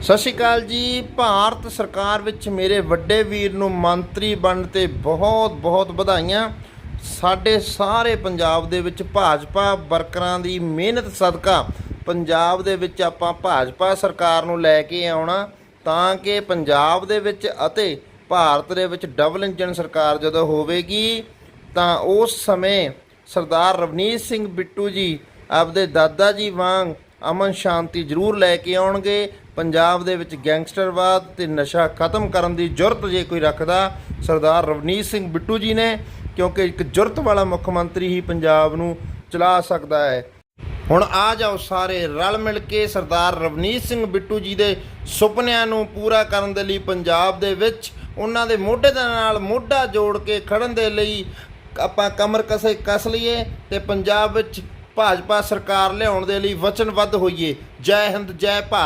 ਸਤਿ ਸ਼੍ਰੀ ਅਕਾਲ ਜੀ। ਭਾਰਤ ਸਰਕਾਰ ਵਿੱਚ ਮੇਰੇ ਵੱਡੇ ਵੀਰ ਨੂੰ ਮੰਤਰੀ ਬਣਨ ਤੇ ਬਹੁਤ ਬਹੁਤ ਵਧਾਈਆਂ। ਸਾਡੇ ਸਾਰੇ ਪੰਜਾਬ ਦੇ ਵਿੱਚ ਭਾਜਪਾ ਵਰਕਰਾਂ ਦੀ ਮਿਹਨਤ ਸਦਕਾ ਪੰਜਾਬ ਦੇ ਵਿੱਚ ਆਪਾਂ ਭਾਜਪਾ ਸਰਕਾਰ ਨੂੰ ਲੈ ਕੇ ਆਉਣਾ ਤਾਂ ਕਿ ਪੰਜਾਬ ਦੇ ਵਿੱਚ ਅਤੇ ਭਾਰਤ ਦੇ ਵਿੱਚ ਡਬਲ ਇੰਜਨ ਸਰਕਾਰ ਜਦੋਂ ਹੋਵੇਗੀ ਤਾਂ ਉਸ ਸਮੇਂ ਸਰਦਾਰ ਰਵਨੀਤ ਸਿੰਘ ਬਿੱਟੂ ਜੀ, ਆਪਦੇ ਦਾਦਾ ਜੀ ਵਾਂਗ ਅਮਨ ਸ਼ਾਂਤੀ ਜ਼ਰੂਰ ਲੈ ਕੇ ਆਉਣਗੇ। ਪੰਜਾਬ ਦੇ ਵਿੱਚ ਗੈਂਗਸਟਰਵਾਦ ਤੇ ਨਸ਼ਾ ਖਤਮ ਕਰਨ ਦੀ ਜੁਰਤ ਜੇ ਕੋਈ ਰੱਖਦਾ, ਸਰਦਾਰ ਰਵਨੀਤ ਸਿੰਘ ਬਿੱਟੂ ਜੀ ਨੇ, ਕਿਉਂਕਿ ਇੱਕ ਜੁਰਤ ਵਾਲਾ ਮੁੱਖ ਮੰਤਰੀ ਹੀ ਪੰਜਾਬ ਨੂੰ ਚਲਾ ਸਕਦਾ ਹੈ। ਹੁਣ ਆ ਜਾਓ ਸਾਰੇ ਰਲ ਮਿਲ ਕੇ ਸਰਦਾਰ ਰਵਨੀਤ ਸਿੰਘ ਬਿੱਟੂ ਜੀ ਦੇ ਸੁਪਨਿਆਂ ਨੂੰ ਪੂਰਾ ਕਰਨ ਦੇ ਲਈ ਪੰਜਾਬ ਦੇ ਵਿੱਚ। ਉਹਨਾਂ ਦੇ ਮੋਢੇ ਦੇ ਨਾਲ ਮੋਢਾ ਜੋੜ ਕੇ ਖੜਨ ਦੇ ਲਈ ਆਪਾਂ ਕਮਰ ਕਸੇ ਕਸ ਲਈਏ ਤੇ ਪੰਜਾਬ ਵਿੱਚ ਭਾਜਪਾ ਸਰਕਾਰ ਲਿਆਉਣ ਦੇ ਲਈ ਵਚਨਬੱਧ ਹੋਈਏ। ਜੈ ਹਿੰਦ ਜੈ ਭਾਰਤ।